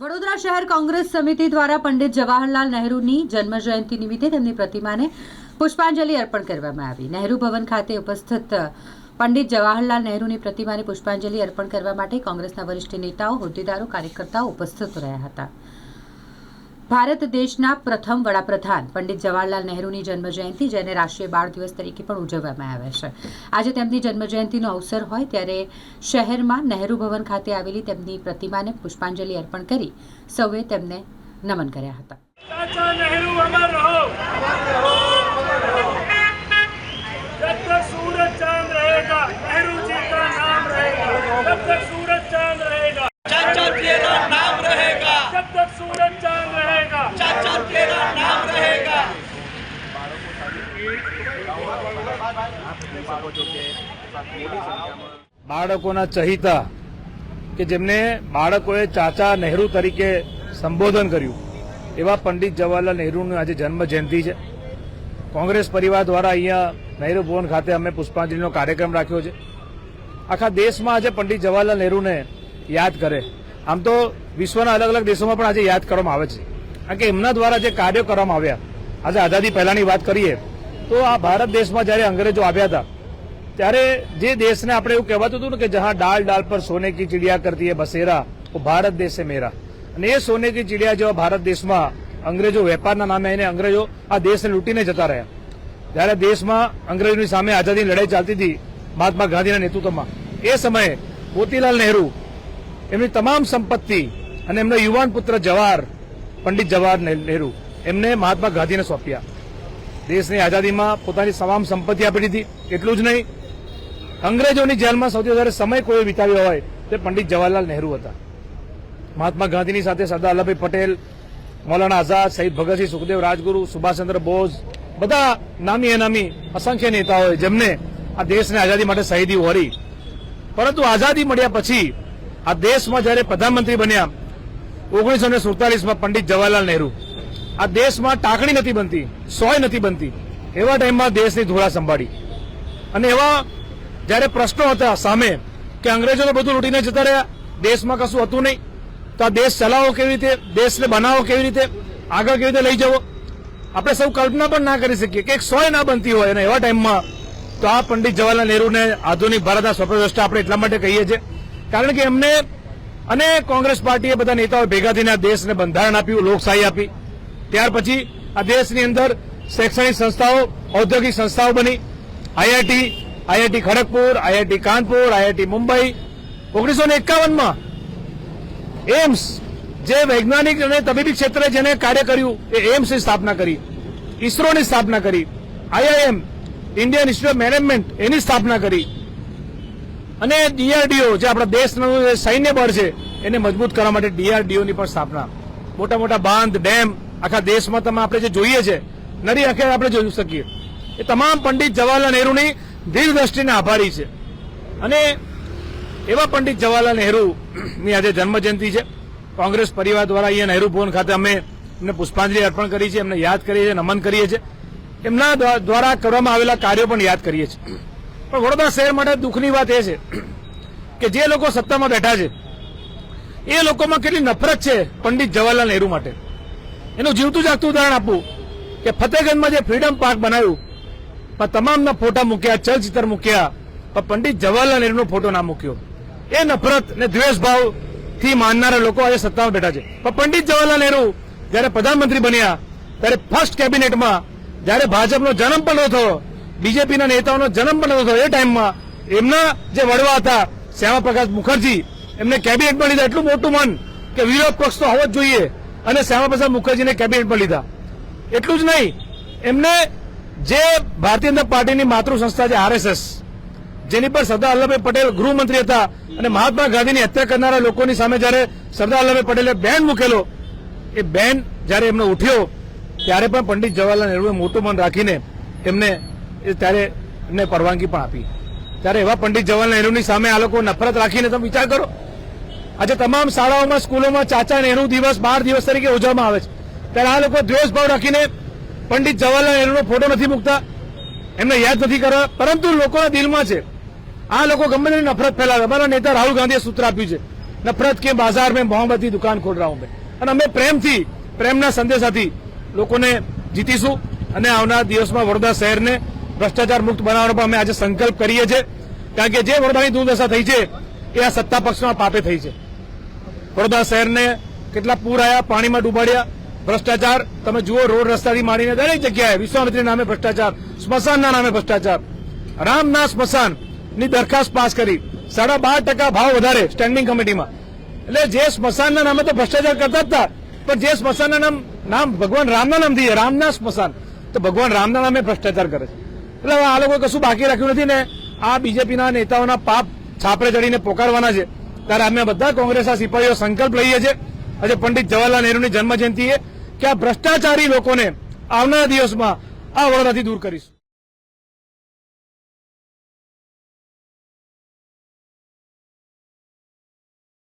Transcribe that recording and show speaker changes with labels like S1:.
S1: વડોદરા શહેર કોંગ્રેસ સમિતિ દ્વારા પંડિત જવાહરલાલ નહેરુની જન્મજયંતિ નિમિત્તે તેમની પ્રતિમાને પુષ્પાંજલિ અર્પણ કરવામાં આવી. નહેરુ ભવન ખાતે ઉપસ્થિત પંડિત જવાહરલાલ નહેરુની પ્રતિમાને પુષ્પાંજલિ અર્પણ કરવા માટે કોંગ્રેસના વરિષ્ઠ નેતાઓ, હોદ્દેદારો, કાર્યકર્તાઓ ઉપસ્થિત રહ્યા હતા. ભારત દેશના પ્રથમ વડાપ્રધાન પંડિત જવાહરલાલ નહેરુની જન્મજયંતિ, જેને રાષ્ટ્રીય બાળ દિવસ તરીકે પણ ઉજવવામાં આવે છે. આજે તેમની જન્મજયંતિનો અવસર હોય ત્યારે શહેરમાં નહેરુ ભવન ખાતે આવેલી તેમની પ્રતિમાને પુષ્પાંજલિ અર્પણ કરી સૌએ તેમને નમન કર્યા હતા.
S2: બાળકોના ચહિતા કે જેમને બાળકોએ ચાચા નહેરુ તરીકે સંબોધન કર્યું. એવા પંડિત જવાહરલાલ નહેરુની આજે જન્મ જયંતિ છે. કોંગ્રેસ પરિવાર દ્વારા અહીંયા નહેરુ ભવન ખાતે અમે પુષ્પાંજલિનો કાર્યક્રમ રાખ્યો છે. આખા દેશમાં આજે પંડિત જવાહરલાલ નહેરુને યાદ કરે. આમ તો વિશ્વના અલગ અલગ દેશોમાં પણ આજે યાદ કરવામાં આવે છે. કારણ કે એમના દ્વારા જે કાર્યો કરવામાં આવ્યા, આજે આઝાદી પહેલાની વાત કરીએ, તો આ ભારત દેશમાં જ્યારે અંગ્રેજો આવ્યા હતા ત્યારે જે દેશને આપણે એવું કહેવાતું હતું ને કે જહાં ડાલ ડાલ પર સોને કી ચિડિયા કરતી હે બસેરા ભારત દેશ મેરા. અને એ સોને કી ચિડિયા જેવા ભારત દેશમાં અંગ્રેજો વેપારના નામે એને અંગ્રેજો આ દેશને લૂંટીને જતા રહ્યા. જ્યારે દેશમાં અંગ્રેજોની સામે આઝાદીની લડાઈ ચાલતી હતી મહાત્મા ગાંધીના નેતૃત્વમાં. એ સમયે મોતીલાલ નહેરુ એમની તમામ સંપત્તિ અને એમનો યુવાન પુત્ર જવાહર, પંડિત જવાહર નહેરુ એમને મહાત્મા ગાંધીને સોંપ્યા. દેશની આઝાદીમાં પોતાની તમામ સંપત્તિ આપી દીધી. એટલું જ નહીં અંગ્રેજોની જેલમાં સૌથી વધારે સમય કોઈ વિતાવ્યો હોય તે પંડિત જવાહરલાલ નહેરુ હતા. મહાત્મા ગાંધીની સાથે સરદાર વલ્લભભાઈ પટેલ, મૌલાના આઝાદ, શહીદ ભગતસિંહ સુખદેવ, રાજગુરુ, સુભાષચંદ્ર બોઝ, બધા નામી અનામી અસંખ્ય નેતાઓએ જેમને આ દેશને આઝાદી માટે શહીદી વરી પરંતુ આઝાદી મળ્યા પછી આ દેશમાં જ્યારે પ્રધાનમંત્રી બન્યા, ઓગણીસો ને સુડતાલીસમાં પંડિત જવાહરલાલ નહેરુ. આ દેશમાં ટાંકણી નથી બનતી, સોય નથી બનતી. એવા ટાઈમમાં દેશની ધોળા સંભાળી. અને એવા જ્યારે પ્રશ્નો હતા સામે કે અંગ્રેજો તો બધું લૂંટીને જતા રહ્યા, દેશમાં કશું હતું નહીં. તો આ દેશ ચલાવો કેવી રીતે? દેશને બનાવો કેવી રીતે? આગળ કેવી રીતે લઈ જવો? આપણે સૌ કલ્પના પણ ના કરી શકીએ કે એક સોય ના બનતી હોય અને એવા ટાઈમમાં તો આ પંડિત જવાહરલાલ નહેરુને આધુનિક ભારતના સ્વપ્નદ્રષ્ટા આપણે એટલા માટે કહીએ છીએ. કારણ કે એમને અને કોંગ્રેસ પાર્ટીએ બધા નેતાઓ ભેગા થઈને આ દેશને બંધારણ આપ્યું, લોકશાહી આપી. ત્યાર પછી આ દેશની અંદર શૈક્ષણિક સંસ્થાઓ, ઔદ્યોગિક સંસ્થાઓ બની. IIT IIT Kharagpur, IIT Kanpur, IIT Mumbai, ઓગણીસો ને એકાવનમાં એમ્સ જે વૈજ્ઞાનિક અને તબીબી ક્ષેત્રે જેને કાર્ય કર્યું, એ એમ્સની સ્થાપના કરી, ઇસરોની સ્થાપના કરી, આઈઆઈએમ, ઇન્ડિયન ઇન્સ્ટિટ્યૂટ મેનેજમેન્ટ એની સ્થાપના કરી, અને ડીઆરડીઓ, જે આપણા દેશનું સૈન્ય બળ છે, એને મજબૂત કરવા માટે ડીઆરડીઓની પણ સ્થાપના. મોટા મોટા બાંધ, ડેમ, આખા દેશમાં તમે આપણે જે જોઈએ છે, નરી આંખે આપણે જોઈ શકીએ. એ તમામ પંડિત જવાહરલાલ નહેરુની દીર્ઘદ્રષ્ટિને આભારી છે. અને એવા પંડિત જવાહરલાલ નહેરુની આજે જન્મજયંતિ છે. કોંગ્રેસ પરિવાર દ્વારા અહીંયા નહેરુ ભવન ખાતે અમે એમને પુષ્પાંજલિ અર્પણ કરી છે, એમને યાદ કરીએ છીએ, નમન કરીએ છીએ. એમના દ્વા- દ્વારા કરવામાં આવેલા કાર્યો પણ યાદ કરીએ છીએ. પણ વડોદરા શહેર માટે દુઃખની વાત એ છે કે જે લોકો સત્તામાં બેઠા છે, એ લોકોમાં કેટલી નફરત છે પંડિત જવાહરલાલ નહેરુ માટે. એનું જીવતું જાગતું ઉદાહરણ આપું કે ફતેહગંજમાં જે ફ્રીડમ પાર્ક બનાવ્યું તમામના ફોટા મૂક્યા, ચલચિત્ર મૂક્યા, પણ પંડિત જવાહરલાલ નહેરુનો ફોટો ના મૂક્યો. એ નફરત ને દ્વેષભાવથી માનનારા લોકો આજે સત્તામાં બેઠા છે. પણ પંડિત જવાહરલાલ નહેરુ જયારે પ્રધાનમંત્રી બન્યા, ત્યારે ફર્સ્ટ કેબિનેટમાં જયારે ભાજપનો જન્મ પણ ન થયો બીજેપીના નેતાઓનો જન્મ પણ નહોતો થયો એ ટાઈમમાં એમના જે વડવા હતા શ્યામા પ્રકાશ મુખર્જી, એમને કેબિનેટમાં લીધા. એટલું મોટું મન કે વિરોધ પક્ષ તો હોવો જ જોઈએ. અને શ્યામા પ્રસાદ મુખર્જીને કેબિનેટમાં લીધા. એટલું જ નહીં, એમને જે ભારતીય જનતા પાર્ટીની માતૃ સંસ્થા છે આરએસએસ, જેની પર સરદાર વલ્લભભાઈ પટેલ ગૃહમંત્રી હતા અને મહાત્મા ગાંધીની હત્યા કરનારા લોકોની સામે જયારે સરદાર વલ્લભભાઈ પટેલે બેન મૂકેલો, એ બેન જયારે એમનો ઉઠ્યો, ત્યારે પણ પંડિત જવાહરલાલ નહેરુએ મોટું મન રાખીને એમને ત્યારે એમને પરવાનગી પણ આપી. ત્યારે એવા પંડિત જવાહરલાલ નહેરુની સામે આ લોકો નફરત રાખીને તમે વિચાર કરો. આજે તમામ શાળાઓમાં, સ્કૂલોમાં ચાચા નહેરુ દિવસ બાર દિવસ તરીકે ઉજવવામાં આવે છે. ત્યારે આ લોકો દ્વેષભાવ રાખીને પંડિત જવાહરલાલ નહેરુનો ફોટો નથી મૂકતા. એમને યાદ નથી કરવા. પરંતુ લોકોના દિલમાં છે. આ લોકો ગમે તેની નફરત ફેલાવે. અમારા નેતા રાહુલ ગાંધીએ સૂત્ર આપ્યું છે. નફરત કે બાજાર મેં મોહમ્મદ દુકાન ખોલ રહા હું મેં. અને અમે પ્રેમથી, પ્રેમના સંદેશાથી લોકોને જીતીશું અને આવનાર દિવસમાં વડોદરા શહેરને ભ્રષ્ટાચાર મુક્ત બનાવવાનો પણ અમે આજે સંકલ્પ કરીએ છીએ. કારણ કે જે વડોદરાની દુર્દશા થઈ છે, એ આ સત્તા પક્ષના પાપે થઈ છે. વડોદરા શહેરને કેટલા પૂર આવ્યા પાણીમાં ડૂબાડ્યા ભ્રષ્ટાચાર, તમે જુઓ, રોડ રસ્તાથી માંડીને દરેક જગ્યાએ વિશ્વામિત્રી નામે ભ્રષ્ટાચાર, સ્મશાનના નામે ભ્રષ્ટાચાર. રામના સ્મશાનની દરખાસ્ત પાસ કરી સાડા બાર ટકા ભાવ વધારે સ્ટેન્ડિંગ કમિટીમાં એટલે જે સ્મશાનના નામે તો ભ્રષ્ટાચાર કરતા જ હતા, પણ જે સ્મશાનના નામ નામ ભગવાન રામના નામથી છે રામના સ્મશાન, તો ભગવાન રામના નામે ભ્રષ્ટાચાર કરે છે. એટલે આ લોકોએ કશું બાકી રાખ્યું નથી ને આ બીજેપીના નેતાઓના પાપ છાપરે ચડીને પોકારવાના છે. ત્યારે અમે બધા કોંગ્રેસના સિપાહીઓ સંકલ્પ લઈએ છીએ. આજે પંડિત જવાહરલાલ નહેરુની જન્મજયંતિએ કે આ ભ્રષ્ટાચારી લોકોને આવનારા દિવસમાં આ વડોદરાથી દૂર કરીશું.